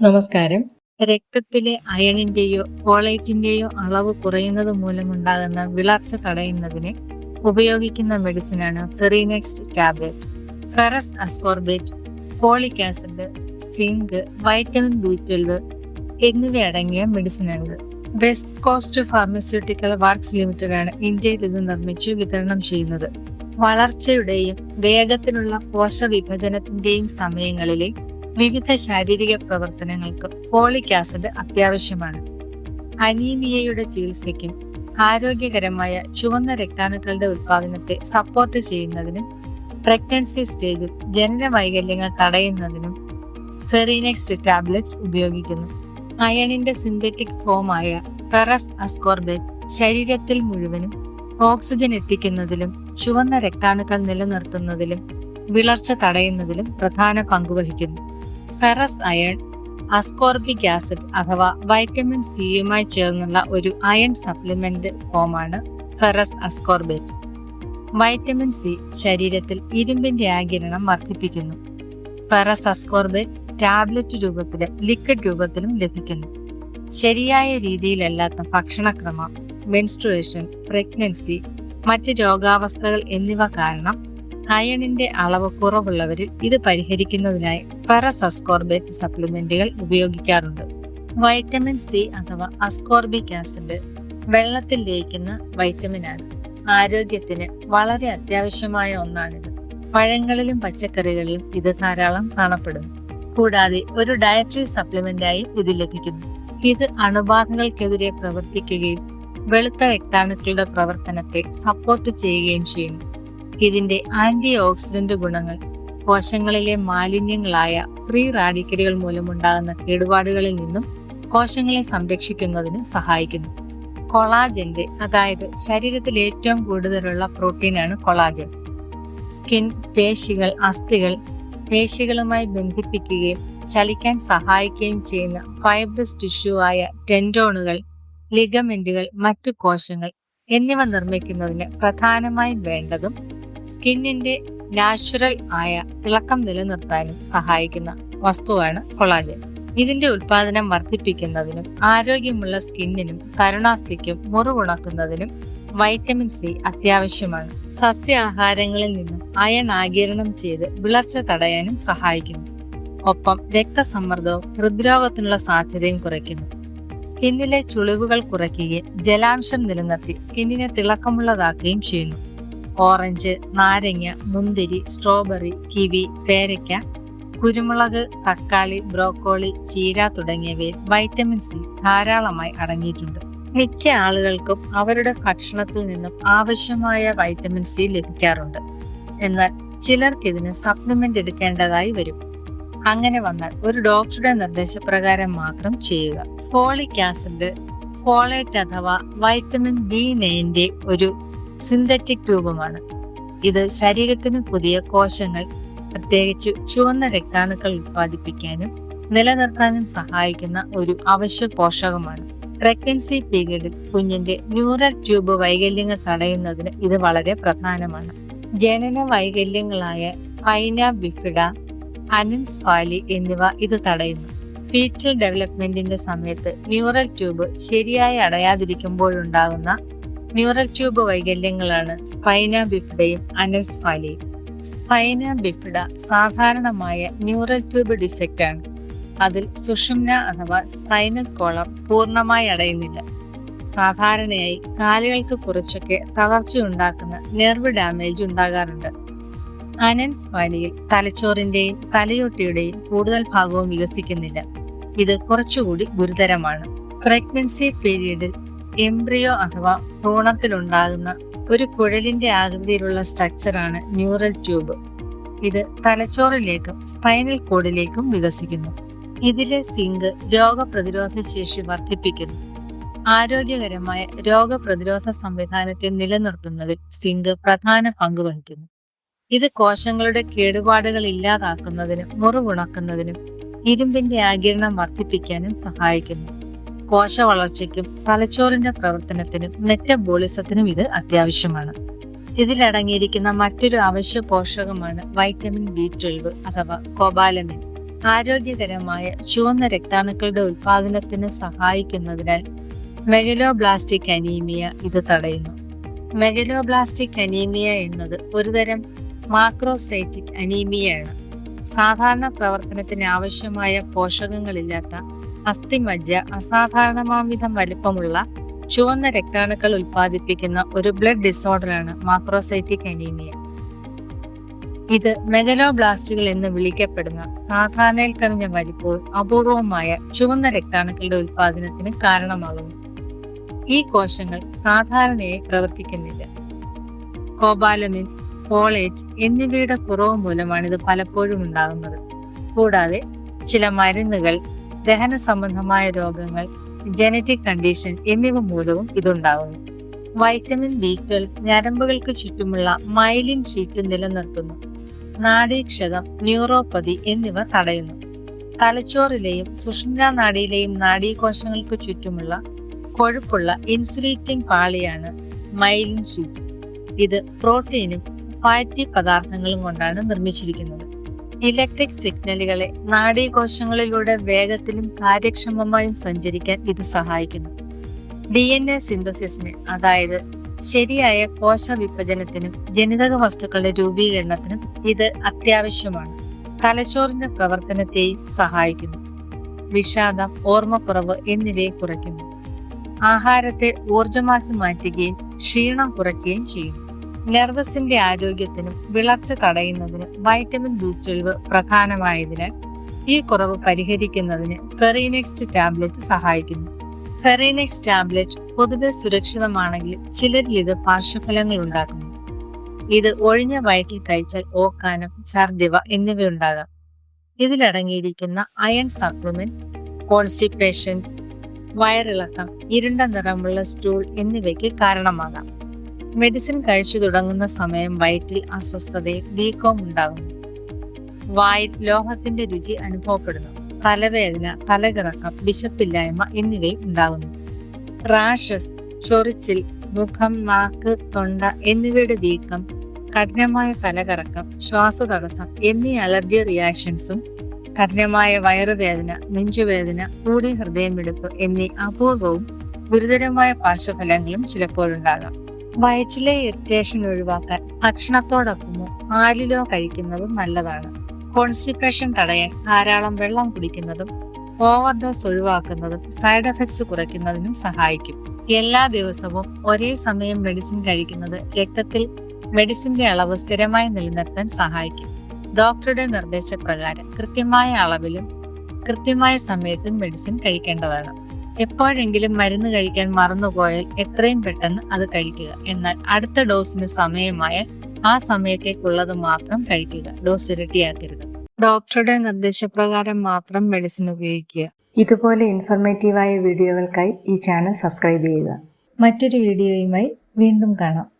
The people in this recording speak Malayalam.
നമസ്കാരം. രക്തത്തിലെ അയണിന്റെയോ ഫോളേറ്റിന്റെയോ അളവ് കുറയുന്നത് മൂലമുണ്ടാകുന്ന വിളർച്ച തടയുന്നതിന് ഉപയോഗിക്കുന്ന മെഡിസിനാണ് Ferinext tablet. Ferrous ascorbate folic acid zinc vitamin B twelve എന്നിവയടങ്ങിയ മെഡിസിനാണിത്. West Coast pharmaceutical works limited ആണ് ഇന്ത്യയിൽ ഇത് നിർമ്മിച്ചു വിതരണം ചെയ്യുന്നത്. വളർച്ചയുടെയും വേഗത്തിലുള്ള കോശവിഭജനത്തിന്റെയും സമയങ്ങളിലെ വിവിധ ശാരീരിക പ്രവർത്തനങ്ങൾക്ക് ഫോളിക് ആസിഡ് അത്യാവശ്യമാണ്. അനീമിയയുടെ ചികിത്സയ്ക്കും ആരോഗ്യകരമായ ചുവന്ന രക്താണുക്കളുടെ ഉൽപാദനത്തെ സപ്പോർട്ട് ചെയ്യുന്നതിനും പ്രഗ്നൻസി സ്റ്റേജിൽ ജനന വൈകല്യങ്ങൾ തടയുന്നതിനും ഫെറിനെക്സ്റ്റ് ടാബ്ലറ്റ് ഉപയോഗിക്കുന്നു. അയണിന്റെ സിന്തറ്റിക് ഫോമായ ഫെറസ് അസ്കോർബേറ്റ് ശരീരത്തിൽ മുഴുവനും ഓക്സിജൻ എത്തിക്കുന്നതിലും ചുവന്ന രക്താണുക്കൾ നിലനിർത്തുന്നതിലും വിളർച്ച തടയുന്നതിലും പ്രധാന പങ്കുവഹിക്കുന്നു ഫെറസ് അയൺ അസ്കോർബിക് ആസിഡ് അഥവാ വൈറ്റമിൻ സിയുമായി ചേർന്നുള്ള ഒരു അയൺ സപ്ലിമെന്റ് ഫോമാണ് ഫെറസ് അസ്കോർബേറ്റ്. വൈറ്റമിൻ സി ശരീരത്തിൽ ഇരുമ്പിന്റെ ആകിരണം വർദ്ധിപ്പിക്കുന്നു. ഫെറസ് അസ്കോർബേറ്റ് ടാബ്ലറ്റ് രൂപത്തിലും ലിക്വിഡ് രൂപത്തിലും ലഭിക്കുന്നു. ശരിയായ രീതിയിലല്ലാത്ത ഭക്ഷണക്രമം മെൻസ്ട്രുവേഷൻ പ്രഗ്നൻസി മറ്റ് രോഗാവസ്ഥകൾ എന്നിവ കാരണം അയണിന്റെ അളവ് കുറവുള്ളവരിൽ ഇത് പരിഹരിക്കുന്നതിനായി ഫെറസ് അസ്കോർബേറ്റ് സപ്ലിമെന്റുകൾ ഉപയോഗിക്കാറുണ്ട്. വൈറ്റമിൻ സി അഥവാ അസ്കോർബിക് ആസിഡ് വെള്ളത്തിൽ ലയിക്കുന്ന വൈറ്റമിനാണ്. ആരോഗ്യത്തിന് വളരെ അത്യാവശ്യമായ ഒന്നാണിത്. പഴങ്ങളിലും പച്ചക്കറികളിലും ഇത് ധാരാളം കാണപ്പെടുന്നു. കൂടാതെ ഒരു ഡയറ്ററി സപ്ലിമെന്റായി ഇത് ലഭിക്കുന്നു. ഇത് അണുബാധകൾക്കെതിരെ പ്രവർത്തിക്കുകയും വെളുത്ത രക്താണുക്കളുടെ പ്രവർത്തനത്തെ സപ്പോർട്ട് ചെയ്യുകയും ചെയ്യുന്നു. ഇതിന്റെ ആന്റി ഓക്സിഡന്റ് ഗുണങ്ങൾ കോശങ്ങളിലെ മാലിന്യങ്ങളായ ഫ്രീ റാഡിക്കലുകൾ മൂലമുണ്ടാകുന്ന കേടുപാടുകളിൽ നിന്നും കോശങ്ങളെ സംരക്ഷിക്കുന്നതിന് സഹായിക്കുന്നു. കൊളാജന്റെ അതായത് ശരീരത്തിൽ ഏറ്റവും കൂടുതലുള്ള പ്രോട്ടീനാണ് കൊളാജൻ. സ്കിൻ പേശികൾ അസ്ഥികൾ പേശികളുമായി ബന്ധിപ്പിക്കുകയും ചലിക്കാൻ സഹായിക്കുകയും ചെയ്യുന്ന ഫൈബ്രസ് ടിഷ്യൂ ആയ ടെൻഡോണുകൾ ലിഗമെന്റുകൾ മറ്റു കോശങ്ങൾ എന്നിവ നിർമ്മിക്കുന്നതിന് പ്രധാനമായും വേണ്ടതും സ്കിന്നിന്റെ നാച്ചുറൽ ആയ തിളക്കം നിലനിർത്താനും സഹായിക്കുന്ന വസ്തുവാണ് കൊളാജൻ. ഇതിന്റെ ഉൽപാദനം വർദ്ധിപ്പിക്കുന്നതിനും ആരോഗ്യമുള്ള സ്കിന്നിനും തരുണാസ്ഥിക്കും മുറിവുണക്കുന്നതിനും വൈറ്റമിൻ സി അത്യാവശ്യമാണ്. സസ്യാഹാരങ്ങളിൽ നിന്നും അയൺ ആകിരണം ചെയ്ത് വിളർച്ച തടയാനും സഹായിക്കുന്നു. ഒപ്പം രക്തസമ്മർദ്ദവും ഹൃദ്രോഗത്തിനുള്ള സാധ്യതയും കുറയ്ക്കുന്നു. സ്കിന്നിലെ ചുളിവുകൾ കുറയ്ക്കുകയും ജലാംശം നിലനിർത്തി സ്കിന്നിനെ തിളക്കമുള്ളതാക്കുകയും ചെയ്യുന്നു. ഓറഞ്ച് നാരങ്ങ മുന്തിരി സ്ട്രോബെറി കിവി പേരയ്ക്ക കുരുമുളക് തക്കാളി ബ്രോക്കോളി ചീര തുടങ്ങിയവയിൽ വൈറ്റമിൻ സി ധാരാളമായി അടങ്ങിയിട്ടുണ്ട്. മിക്ക ആളുകൾക്കും അവരുടെ ഭക്ഷണത്തിൽ നിന്നും ആവശ്യമായ വൈറ്റമിൻ സി ലഭിക്കാറുണ്ട്. എന്നാൽ ചിലർക്ക് ഇതിന് സപ്ലിമെന്റ് എടുക്കേണ്ടതായി വരും. അങ്ങനെ വന്നാൽ ഒരു ഡോക്ടറുടെ നിർദ്ദേശപ്രകാരം മാത്രം ചെയ്യുക. ഫോളിക് ആസിഡ് ഫോളേറ്റ് അഥവാ വൈറ്റമിൻ ബി നയന്റെ ഒരു സിന്തറ്റിക് രൂപമാണ്. ഇത് ശരീരത്തിന് പുതിയ കോശങ്ങൾ പ്രത്യേകിച്ച് ചുവന്ന രക്താണുക്കൾ ഉത്പാദിപ്പിക്കാനും നിലനിർത്താനും സഹായിക്കുന്ന ഒരു അവശ്യ പോഷകമാണ്. പ്രഗ്നൻസി പീരീഡിൽ കുഞ്ഞിന്റെ ന്യൂറൽ ട്യൂബ് വൈകല്യങ്ങൾ തടയുന്നതിന് ഇത് വളരെ പ്രധാനമാണ്. ജനന വൈകല്യങ്ങളായ സ്പൈന ബിഫിഡ അനൻസ്ഫാലി എന്നിവ ഇത് തടയുന്നു. ഫീറ്റൽ ഡെവലപ്മെന്റിന്റെ സമയത്ത് ന്യൂറൽ ട്യൂബ് ശരിയായി അടയാതിരിക്കുമ്പോഴുണ്ടാകുന്ന ന്യൂറൽ ട്യൂബ് വൈകല്യങ്ങളാണ് സ്പൈന ബിഫിഡയും അനസ്ഫാലിയും. സ്പൈന ബിഫിഡ സാധാരണമായ ന്യൂറൽ ട്യൂബ് ഡിഫക്റ്റ് ആണ്. അതിൽ സുഷുമ്ന അഥവാ സ്പൈനൽ കോളം പൂർണമായി അടയുന്നില്ല. സാധാരണയായി കാലുകൾക്ക് കുറച്ചൊക്കെ തളർച്ചയുണ്ടാക്കുന്ന നെർവ് ഡാമേജ് ഉണ്ടാകാറുണ്ട്. അനൻസ് വാലിയിൽ തലച്ചോറിന്റെയും തലയോട്ടിയുടെയും കൂടുതൽ ഭാഗവും വികസിക്കുന്നില്ല. ഇത് കുറച്ചുകൂടി ഗുരുതരമാണ്. പ്രഗ്നൻസി പീരീഡിൽ എംബ്രിയോ അഥവാ ഭ്രൂണത്തിലുണ്ടാകുന്ന ഒരു കുഴലിന്റെ ആകൃതിയിലുള്ള സ്ട്രക്ചറാണ് ന്യൂറൽ ട്യൂബ്. ഇത് തലച്ചോറിലേക്കും സ്പൈനൽ കോഡിലേക്കും വികസിക്കുന്നു. ഇതിലെ സിങ്ക് രോഗപ്രതിരോധ ശേഷി വർദ്ധിപ്പിക്കുന്നു. ആരോഗ്യകരമായ രോഗപ്രതിരോധ സംവിധാനത്തെ നിലനിർത്തുന്നതിൽ സിങ്ക് പ്രധാന പങ്ക് വഹിക്കുന്നു. ഇത് കോശങ്ങളുടെ കേടുപാടുകൾ ഇല്ലാതാക്കുന്നതിനും മുറിവുണക്കുന്നതിനും ഇരുമ്പിന്റെ ആകിരണം വർദ്ധിപ്പിക്കാനും സഹായിക്കുന്നു. കോശ വളർച്ചയ്ക്കും തലച്ചോറിന്റെ പ്രവർത്തനത്തിനും മെറ്റബോളിസത്തിനും ഇത് അത്യാവശ്യമാണ്. ഇതിലടങ്ങിയിരിക്കുന്ന മറ്റൊരു അവശ്യ പോഷകമാണ് വൈറ്റമിൻ ബി ട്വൽവ് അഥവാ കോബാലമിൻ. ആരോഗ്യകരമായ ചുവന്ന രക്താണുക്കളുടെ ഉൽപാദനത്തിന് സഹായിക്കുന്നതിനാൽ മെഗലോബ്ലാസ്റ്റിക് അനീമിയ ഇത് തടയുന്നു. മെഗലോബ്ലാസ്റ്റിക് അനീമിയ എന്നത് ഒരുതരം മാക്രോസൈറ്റിക് അനീമിയയാണ്. സാധാരണ പ്രവർത്തനത്തിന് ആവശ്യമായ പോഷകങ്ങളില്ലാത്ത അസ്ഥിമജ്ജ അസാധാരണമാംവിധം വലിപ്പമുള്ള ചുവന്ന രക്താണുക്കൾ ഉൽപ്പാദിപ്പിക്കുന്ന ഒരു ബ്ലഡ് ഡിസോർഡറാണ് മാക്രോസൈറ്റിക് അനീമിയ. ഇത് മെഗലോബ്ലാസ്റ്റുകൾ എന്ന് വിളിക്കപ്പെടുന്ന സാധാരണയിൽ കവിഞ്ഞ വലിപ്പവും അപൂർവമായ ചുവന്ന രക്താണുക്കളുടെ ഉൽപാദനത്തിന് കാരണമാകുന്നു. ഈ കോശങ്ങൾ സാധാരണയായി പ്രവർത്തിക്കുന്നില്ല. കോബാലമിൻ ഫോളേറ്റ് എന്നിവയുടെ കുറവ് മൂലമാണ് ഇത് പലപ്പോഴും ഉണ്ടാകുന്നത്. കൂടാതെ ചില മരുന്നുകൾ ദഹന സംബന്ധമായ രോഗങ്ങൾ ജനറ്റിക് കണ്ടീഷൻ എന്നിവ മൂലവും ഇതുണ്ടാകുന്നു. വൈറ്റമിൻ ബി ട്വൽവ് ഞരമ്പുകൾക്ക് ചുറ്റുമുള്ള മൈലിൻ ഷീറ്റ് നിലനിർത്തുന്നു. നാഡീക്ഷതം ന്യൂറോപ്പതി എന്നിവ തടയുന്നു. തലച്ചോറിലെയും സുഷുമ്ന നാഡിയിലെയും നാഡീകോശങ്ങൾക്ക് ചുറ്റുമുള്ള കൊഴുപ്പുള്ള ഇൻസുലേറ്റിംഗ് പാളിയാണ് മൈലിൻ ഷീറ്റ് ഇത് പ്രോട്ടീനും ഫാറ്റി പദാർത്ഥങ്ങളും കൊണ്ടാണ് നിർമ്മിച്ചിരിക്കുന്നത്. ഇലക്ട്രിക് സിഗ്നലുകളെ നാഡീകോശങ്ങളിലൂടെ വേഗത്തിലും കാര്യക്ഷമമായും സഞ്ചരിക്കാൻ ഇത് സഹായിക്കുന്നു. ഡി എൻ എ സിന്തസിസിന് അതായത് ശരിയായ കോശ വിഭജനത്തിനും ജനിതക വസ്തുക്കളുടെ രൂപീകരണത്തിനും ഇത് അത്യാവശ്യമാണ്. തലച്ചോറിന്റെ പ്രവർത്തനത്തെയും സഹായിക്കുന്നു. വിഷാദം ഓർമ്മക്കുറവ് എന്നിവയെ കുറയ്ക്കുന്നു. ആഹാരത്തെ ഊർജമാക്കി മാറ്റുകയും ക്ഷീണം കുറയ്ക്കുകയും ചെയ്യുന്നു. നെർവസിന്റെ ആരോഗ്യത്തിനും വിളർച്ച തടയുന്നതിനും വൈറ്റമിൻ ബി ട്വൽവ് പ്രധാനമായതിനാൽ ഈ കുറവ് പരിഹരിക്കുന്നതിന് ഫെറീനെക്സ്റ്റ് ടാബ്ലറ്റ് സഹായിക്കുന്നു. ഫെറീനെക്സ് ടാബ്ലറ്റ് പൊതുവെ സുരക്ഷിതമാണെങ്കിൽ ചിലരിൽ ഇത് പാർശ്വഫലങ്ങൾ ഉണ്ടാക്കുന്നു. ഇത് ഒഴിഞ്ഞ വയറ്റിൽ കഴിച്ചാൽ ഓക്കാനം ഛർദിവ എന്നിവയുണ്ടാകാം. ഇതിലടങ്ങിയിരിക്കുന്ന അയൺ സപ്ലിമെന്റ്സ് കോൺസ്റ്റിപ്പേഷൻ വയറിളക്കം ഇരുണ്ട നിറമുള്ള സ്റ്റൂൾ എന്നിവയ്ക്ക് കാരണമാകാം. മെഡിസിൻ കഴിച്ചു തുടങ്ങുന്ന സമയം വയറ്റിൽ അസ്വസ്ഥതയും വീക്കവും ഉണ്ടാകുന്നു. വായിൽ ലോഹത്തിന്റെ രുചി അനുഭവപ്പെടുന്നു. തലവേദന തലകിറക്കം വിശപ്പില്ലായ്മ എന്നിവയും ഉണ്ടാകുന്നു. റാഷസ് ചൊറിച്ചിൽ മുഖം നാക്ക് തൊണ്ട എന്നിവയുടെ വീക്കം കഠിനമായ തലകറക്കം ശ്വാസതടസ്സം എന്നീ അലർജി റിയാക്ഷൻസും കഠിനമായ വയറുവേദന നെഞ്ചുവേദന കൂടിയ ഹൃദയമിടിപ്പ് എന്നീ അപൂർവവും ഗുരുതരമായ പാർശ്വഫലങ്ങളും ചിലപ്പോഴുണ്ടാകാം. വയറ്റിലെ ഇറിറ്റേഷൻ ഒഴിവാക്കാൻ ഭക്ഷണത്തോടൊപ്പമോ പാലിലോ കഴിക്കുന്നതും നല്ലതാണ്. കോൺസ്റ്റിപ്പേഷൻ തടയാൻ ധാരാളം വെള്ളം കുടിക്കുന്നതും ഓവർഡോസ് ഒഴിവാക്കുന്നതും സൈഡ് എഫക്ട്സ് കുറയ്ക്കുന്നതിനും സഹായിക്കും. എല്ലാ ദിവസവും ഒരേ സമയം മെഡിസിൻ കഴിക്കുന്നത് രക്തത്തിൽ മെഡിസിന്റെ അളവ് സ്ഥിരമായി നിലനിർത്താൻ സഹായിക്കും. ഡോക്ടറുടെ നിർദ്ദേശപ്രകാരം കൃത്യമായ അളവിലും കൃത്യമായ സമയത്തും മെഡിസിൻ കഴിക്കേണ്ടതാണ്. എപ്പോഴെങ്കിലും മരുന്ന് കഴിക്കാൻ മറന്നുപോയാൽ എത്രയും പെട്ടെന്ന് അത് കഴിക്കുക. എന്നാൽ അടുത്ത ഡോസിന് സമയമായാൽ ആ സമയത്തേക്കുള്ളത് മാത്രം കഴിക്കുക. ഡോസ് ഇരട്ടിയാക്കരുത്. ഡോക്ടറുടെ നിർദ്ദേശപ്രകാരം മാത്രം മെഡിസിൻ ഉപയോഗിക്കുക. ഇതുപോലെ ഇൻഫർമേറ്റീവായ വീഡിയോകൾക്കായി ഈ ചാനൽ സബ്സ്ക്രൈബ് ചെയ്യുക. മറ്റൊരു വീഡിയോയുമായി വീണ്ടും കാണാം.